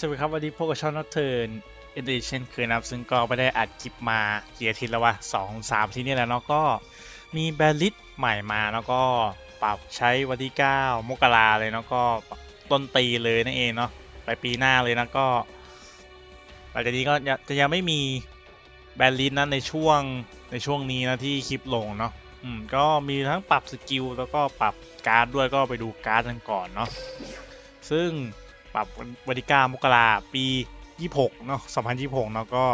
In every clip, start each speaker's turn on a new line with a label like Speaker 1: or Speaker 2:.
Speaker 1: สวัสดีครับวันนี้พวกกับช่องนัทเทิร์นเอเดเช่นเคยนะครับซึ่งก็ไม่ได้อัดคลิปมาเกี่อาทิตย์แล้ววะสองสามทีนี่แหละเนาะก็มีแบรลิสใหม่มาแล้วก็ปรับใช้วันที่ 9 มกราเลยเนาะก็ต้นปีเลยนั่นเองเนาะไปปีหน้าเลยนะก็หลังจากนี้ก็จะยังไม่มีแบรลิสนะในช่วงในช่วงนี้นะที่คลิปลงเนาะอืมก็มีทั้งปรับสกิลแล้วก็ปรับการ์ดด้วยก็ไปดูการ์ดกันก่อนเนาะซึ่ง ปรับวันที่9มกราปี26เนาะ2026เนาะก็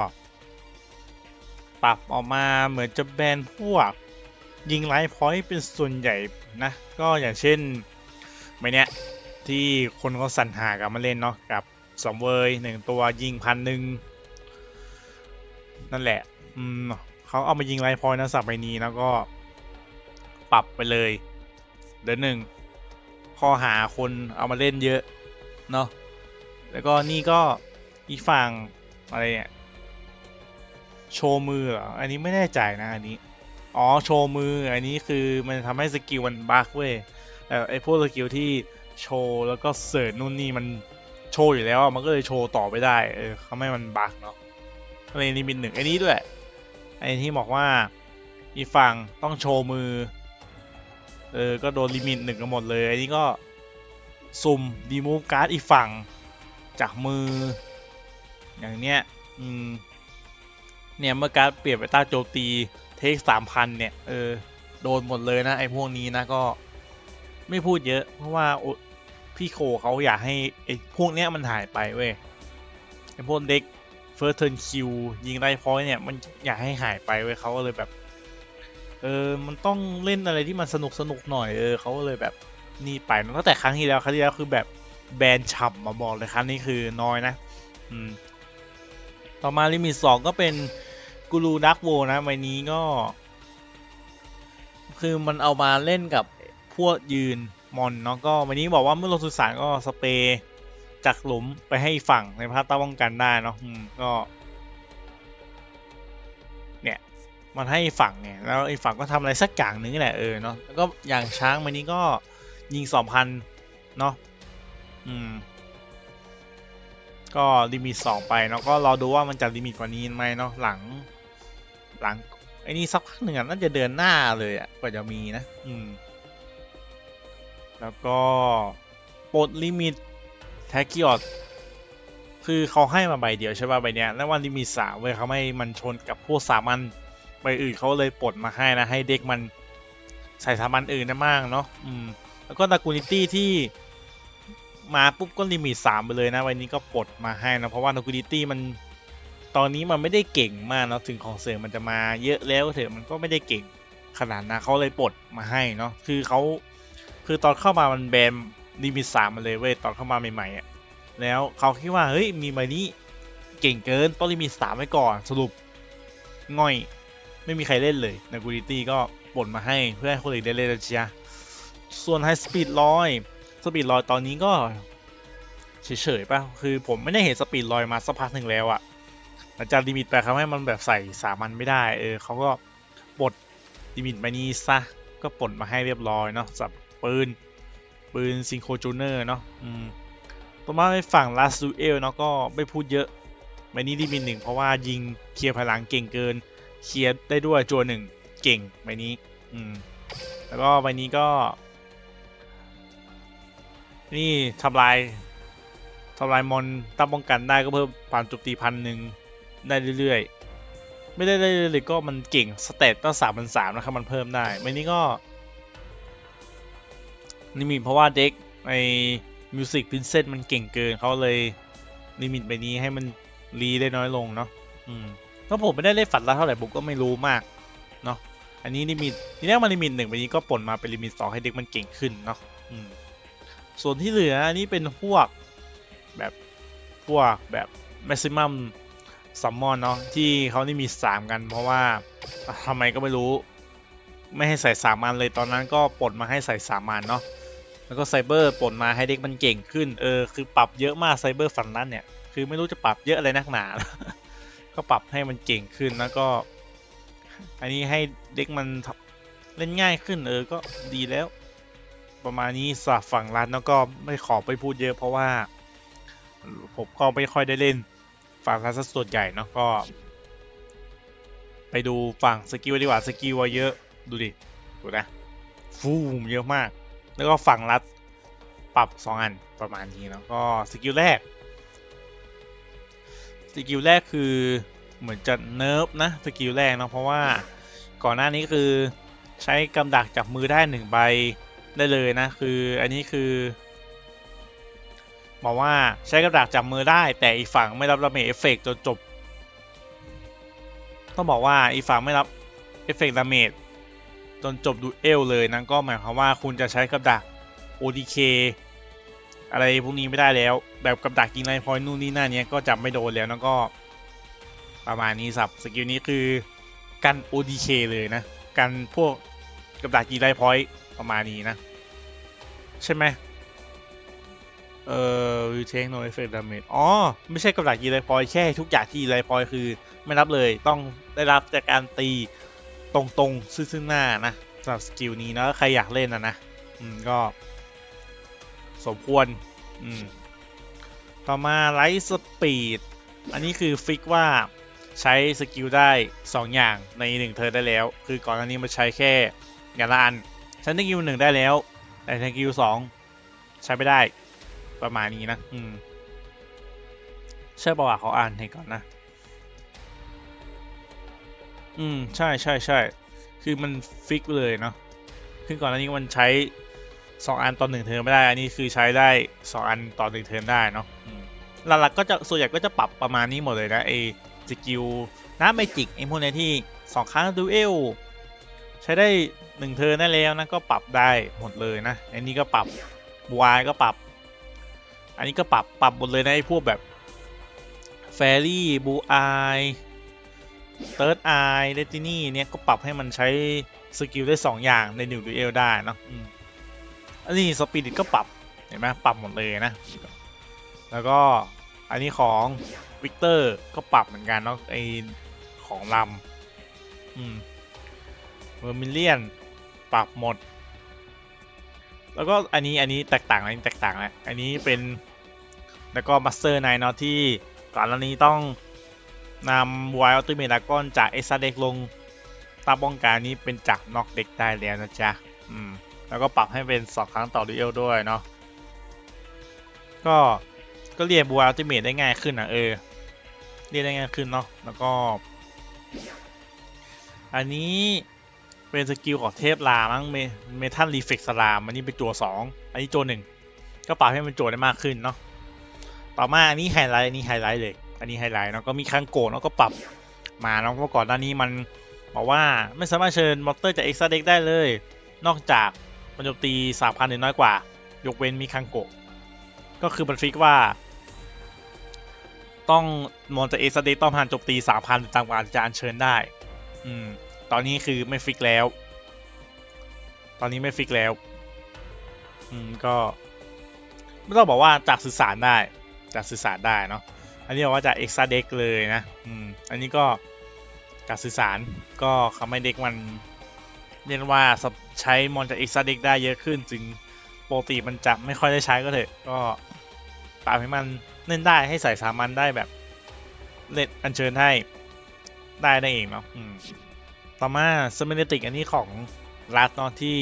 Speaker 1: ปรับออกมาเหมือนจะแบนพวก ยิงไลฟ์พอยต์เป็นส่วนใหญ่นะ ก็อย่างเช่นไม่เนี้ยที่คนเขาสรรหากันมาเล่นเนาะกับสมเวยหนึ่งตัวยิงพันหนึ่งนั่นแหละ อืมเขาเอามายิงไลฟ์พอยต์นะสับไปนี้แล้วก็ปรับไปเลยเดือนหนึ่งข้อหาคนเอามาเล่นเยอะ เนาะแล้วก็นี่ก็อีกฝั่งอะไรเนี่ยโชว์มือเหรออันนี้ไม่แน่ใจนะอันนี้อ๋อโชว์มืออันนี้คือมันทำให้สกิลมันบั๊กเว้ยแต่ไอพวกสกิลที่โชว์แล้วก็เสิร์ชนู่นนี่มันโชว์อยู่แล้วมันก็เลยโชว์ต่อไปได้เออเขาไม่มันบั๊กเนาะอะไรนี่มีหนึ่งอันนี้ด้วยไอ้ที่บอกว่าอีกฝั่งต้องโชว์มือเออก็โดนลิมิตหนึ่งกันหมดเลยอันนี้ก็ สุ่มดีมูฟการ์ดอีกฝั่ง จากมือ อย่างเนี้ยอืมเนี่ยเมื่อการ์ดเปลี่ยนไปต้าโจมตีเทคสามพันเนี่ยเออโดนหมดเลยนะไอ้พวกนี้นะก็ไม่พูดเยอะ เพราะว่าพี่โคเขาอยากให้ไอ้พวกเนี้ยมันหายไปเว้ยไอ้พวกเด็กเฟิร์สเทิร์นคิวยิงไรพอยเนี่ยมันอยากให้หายไปเว้ยเขาก็เลยแบบ เออมันต้องเล่นอะไรที่มันสนุกสนุกหน่อยเออเขาก็เลยแบบ นี่ไปตั้งแต่ครั้งที่แล้วครั้งที่แล้วคือแบบแบนฉ่ำมาบอกเลยครั้งนี้คือน้อยนะอืมต่อมาลิมิตสองก็เป็นกูรูดักโวนะใบนี้ก็ คือมันเอามาเล่นกับพวกยืนมอนเนาะก็วันนี้บอกว่าเมื่อลงสุสานก็สเปรย์จากหลุมไปให้ฝั่งในภาคใต้าป้องกันได้เนาะอืมก็ เนี่ย มันให้ฝั่งเนี่ยแล้วไอ้ฝั่งก็ทำอะไรสักอย่างหนึ่งนี่แหละเออเนาะแล้วก็อย่างช้างวันนี้ก็ ยิงสองพันเนาะอืม ก็ลิมิตสองไปเนาะก็รอดูว่ามันจะลิมิตกว่านี้ไหมเนาะหลัง หลังไอ้นี่สักพักหนึ่งน่าจะเดินหน้าเลยอะกว่าจะมีนะ อืม แล้วก็ปลดลิมิตแท็กกิออดคือเขาให้มาใบเดียวใช่ป่ะใบเนี้ยแล้ววันลิมิตสามเว้ยเขาไม่มันชนกับพวกสามัญใบอื่นเขาเลยปลดมาให้นะ ให้เด็กมันใส่สามัญอื่นได้มากเนาะอืม แล้วก็ดากูนิตี้ที่มาปุ๊บก็ลิมิตสามไปเลยนะ วันนี้ก็ปลดมาให้นะ เพราะว่าดากูนิตี้มันตอนนี้มันไม่ได้เก่งมากเนาะถึงของเสริมมันจะมาเยอะแล้วเถอะมันก็ไม่ได้เก่งขนาดนะเขาเลยปลดมาให้เนาะคือเขาคือตอนเข้ามามันแบนลิมิตสามมาเลยเว้ยตอนเข้ามาใหม่ๆอะแล้วเขาคิดว่าเฮ้ยมีใบนี้เก่งเกินต้องลิมิตสามไว้ก่อนสรุปง่อย ไม่มีใครเล่นเลยดากูนิตี้ก็ปลดมาให้เพื่อให้คนอื่นได้เล่นนะเชีย ส่วนไฮสปีดลอยสปีดลอยตอนนี้ก็เฉยๆป่ะ คือผมไม่ได้เห็นสปีดลอยมาสักพักหนึ่งแล้วอะหลังจากลิมิตไปเขาให้มันแบบใส่สามันไม่ได้ เออเขาก็ปลดลิมิตไปนี้ซะ ก็ปลดมาให้เรียบร้อยเนาะสับปืน ปืนซิงโครจูเนอร์เนาะ อืมต่อมาไปฝั่งลาซูเอลเนาะก็ไม่พูดเยอะใบนี้ลิมิตหนึ่งเพราะว่ายิงเคลียร์พลังเก่งเกิน เคลียร์ได้ด้วยจัวหนึ่งเก่งใบนี้ อืม แล้วก็ใบนี้ก็ นี่ทำลายทำลายมอนตั้งป้องกันได้ก็เพิ่มผ่านจุดตีพันหนึ่งได้เรื่อยๆ ไม่ได้ได้เลยๆก็มันเก่งสเตตตั้งสามพันสามนะครับมันเพิ่มได้ใบนี้ก็ นี่มีเพราะว่าเด็กไอมิวสิกพินเซตมันเก่งเกินเขาเลยลิมิตใบนี้ให้มันรีได้น้อยลงเนาะอืมถ้าผมไม่ได้เล่นฝันละเท่าไหร่ผมก็ไม่รู้มากเนาะอันนี้ลิมิตทีแรกมันลิมิตหนึ่งใบนี้ก็ปลดมาเป็นลิมิตสองให้เด็กมันเก่งขึ้นเนาะอืม ส่วนที่เหลือนนี้เป็นพวกแบบพวกแบบ maximum summon เนาะที่เขานี่มี 3 กัน เพราะว่าทำไมก็ไม่รู้ ไม่ให้ใส่สามันเลยตอนนั้นก็ปลดมาให้ใส่สามันเนาะแล้วก็ไซเบอร์ปลดมาให้เด็กมันเก่งขึ้นเออคือปรับเยอะมากไซเบอร์ฝันนั้นเนี่ยคือไม่รู้จะปรับเยอะอะไรนักหนา ก็ปรับให้มันเก่งขึ้นแล้วก็ อันนี้ให้เด็กมันเล่นง่ายขึ้นเออก็ดีแล้ว ประมาณนี้สำหรับฝั่งร้านแล้วก็ไม่ขอไปพูดเยอะเพราะว่า ผมก็ไม่ค่อยได้เล่นฝั่งซะส่วนใหญ่เนาะก็ ไปดูฝั่งสกิลดีกว่าสกิลอะเยอะดูดิดูนะฟูมเยอะมาก แล้วก็ฝั่งรัดปรับสองอันประมาณนี้แล้วก็สกิลแรกสกิลแรกคือเหมือนจะเนิร์ฟนะสกิลแรกเนาะเพราะว่าก่อนหน้านี้คือใช้กำดักจับมือได้หนึ่งใบ ได้เลยนะ คืออันนี้คือบอกว่าใช้กำดักจับมือได้ แต่อีกฝั่งไม่รับระเมจเอฟเฟกต์จนจบ ต้องบอกว่าอีกฝั่งไม่รับเอฟเฟกต์ดาเมจจนจบดูเอลเลยนะก็หมายความว่าคุณจะใช้กับดัก ODK อะไรพวกนี้ไม่ได้แล้ว แบบกับดักยิงไลน์พอยนู่นนี่นั่นเนี้ยก็จับไม่โดนแล้วแล้วก็ประมาณนี้สับสกิลนี้คือกัน ODK เลยนะ กันพวกกับดักยิงไลน์พอย ประมาณนี้นะ ใช่ไหมเอ่อ you take no effect damage อ๋อ ไม่ใช่กับดักยิงไลน์พอยแค่ทุกอย่างที่ยิงไลน์พอยคือ ไม่รับเลยต้องได้รับจากการตีตรงๆซึ่งๆหน้านะสำหรับสกิลนี้นะใครอยากเล่นนะนะอืมก็ สมควร อืม ต่อมาไลท์สปีดอันนี้คือฟิกว่าใช้สกิลได้ 2 อย่างใน 1 เทอร์นได้แล้ว คือก่อนอันนี้มันใช้แค่อย่างละอัน ใช้สกิลหนึ่งได้แล้ว แต่สกิลสองใช้ไม่ได้ ประมาณนี้นะ อืมใช่ประวัติเขาอ่านให้ก่อนนะ อืม ใช่ใช่ใช่ คือมันฟิกเลยเนาะคือก่อนอันนี้มันใช้สองอันต่อหนึ่งเทิร์นไม่ได้ อันนี้คือใช้ได้สองอันต่อหนึ่งเทิร์นได้เนาะหลักๆก็จะส่วนใหญ่ก็จะปรับประมาณนี้หมดเลยนะไอสกิลน้ำเมจิกไอพวกนี้ที่สองครั้งดูเอล ใช้ได้หนึ่งเทิร์นได้แล้วนะก็ปรับได้หมดเลยนะอันนี้ก็ปรับบูอายก็ปรับ อันนี้ก็ปรับปรับหมดเลยนะไอพวกแบบแฟรี่บูอายเติร์ดไอเดตินี่เนี่ยก็ปรับให้มันใช้สกิลได้สองอย่างในหนึ่งดูเอลได้นะอันนี้สปีดก็ปรับเห็นไหมปรับหมดเลยนะ แล้วก็อันนี้ของวิกเตอร์ก็ปรับเหมือนกันเนาะไอของลำอืม อร์มิเลียน ปรับหมด แล้วก็อันนี้อันนี้แตกต่างอันนี้แตกต่างแล้วอันนี้เป็นแล้วก็มาสเตอร์ไนเนาะที่ก่อนหน้านี้ต้องนำไวอัลติเมทดากอนจากเอซ์เด็กลงตาป้องกันนี้เป็นจากน็อกเด็กได้แล้วนะจ๊ะ อืม แล้วก็ปรับให้เป็น 2 ครั้งต่อดูเอลด้วยเนาะ ก็ ก็เรียนบูอัลติเมทได้ง่ายขึ้นอะเออ เรียนได้ง่ายขึ้นเนาะ แล้วก็ อันนี้ เป็นสกิลของเทพลามั้งเมเมทัลรีเฟกสลามอันนี้เป็นจัวสองอันนี้จัวหนึ่งก็ปรับให้มันจัวได้มากขึ้นเนาะต่อมาอันนี้ไฮไลท์อันนี้ไฮไลท์เลย อันนี้ไฮไลท์เนาะก็มีคังโกะเนาะก็ปรับมาเนาะเพราะก่อนหน้านี้มันบอกว่าไม่สามารถเชิญมอเตอร์จากเอ็กซ์เด็กได้เลย นอกจากมันโจมตีสามพันหรือน้อยกว่า ยกเว้นมีคังโกะก็คือมันฟิกว่า ต้องมอนจะเอสเด็กต้องผ่านโจมตีสามพันหรือต่างกว่าจะอัญเชิญได้ อืม ตอนนี้คือไม่ฟิกแล้ว ตอนนี้ไม่ฟิกแล้ว อืมก็ ไม่ต้องบอกว่าจากสื่อสารได้ จากสื่อสารได้เนาะ อันนี้บอกว่าจากเอ็กซ์เด็กเลยนะ อืม อันนี้ก็จากสื่อสารก็ทำให้เด็กมันเรียกว่าใช้มอนจากเอ็กซ์เด็กได้เยอะขึ้นจึงปกติมันจะไม่ค่อยได้ใช้ก็เถอะ ก็ปรับให้มันเล่นได้ให้ใส่สามัญได้แบบเล่นอัญเชิญให้ได้ได้เองเนาะอืม ต่อมาสมิเนติกอันนี้ของรัดเนาะที่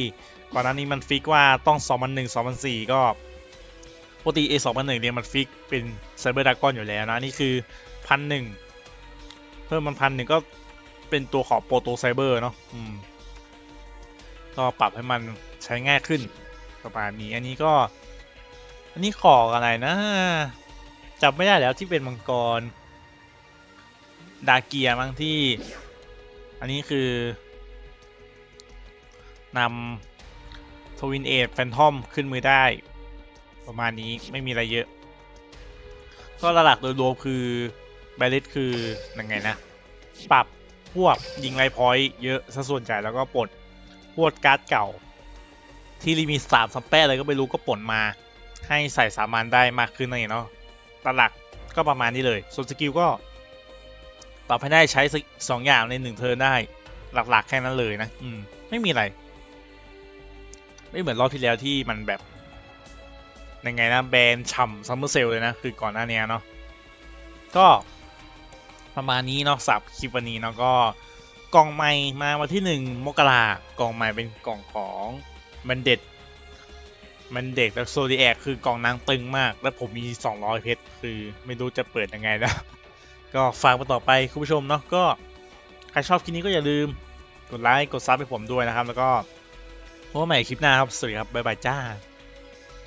Speaker 1: ก่อนหน้านี้มันฟิกว่าต้อง 2001 2004 ก็ปกติ A 2001เนี่ยมันฟิกเป็นไซเบอร์ดากอนอยู่แล้วนะ นี่คือพันหนึ่งเพิ่มมันพันหนึ่งก็เป็นตัวของโปรโตไซเบอร์เนาะอืมก็ปรับให้มันใช้ง่ายขึ้นประมาณนี้อันนี้ก็ อันนี้ขออะไรนะจำไม่ได้แล้วที่เป็นมังกร ดาเกียมั้งที่ อันนี้คือนำทวินเอทแฟนทอมขึ้นมือได้ ประมาณนี้ไม่มีอะไรเยอะ ก็หลักโดยรวมคือแบลลิสคือยังไงนะ ปรับพวกยิงไลพอยต์เยอะซะส่วนใหญ่แล้วก็ปลดพวกการ์ดเก่า ที่รีมีสามสแปดอะไรก็ไม่รู้ก็ปลดมา ให้ใส่สามัญได้มากขึ้นนั่นเองเนาะหลักก็ประมาณนี้เลย ส่วนสกิลก็ ปรับให้ได้ใช้สองอย่างในหนึ่งเทิร์ได้หลักๆ แค่นั้นเลยนะ อืม ไม่มีอะไร ไม่เหมือนรอบที่แล้วที่มันแบบยังไงนะแบรนด์ฉ่ำซัมเมอร์เซลเลยนะ คือก่อนหน้านี้เนาะก็ประมาณนี้เนาะสับคลิปวันนี้เนาะก็กล่องใหม่มาวันที่หนึ่งมกรากล่องใหม่เป็นกล่องของมันเด็ดมันเด็กแล้วโซดีแอคคือกล่องนางตึงมาก แล้วผมมี 200 เพชรคือไม่รู้จะเปิดยังไงนะ ก็ฝากมาต่อไปคุณผู้ชมเนาะก็ใครชอบคลิปนี้ก็อย่าลืมกดไลค์กดซับให้ผมด้วยนะครับ แล้วก็พบกันใหม่คลิปหน้าครับ สวัสดีครับ บ๊ายบายจ้า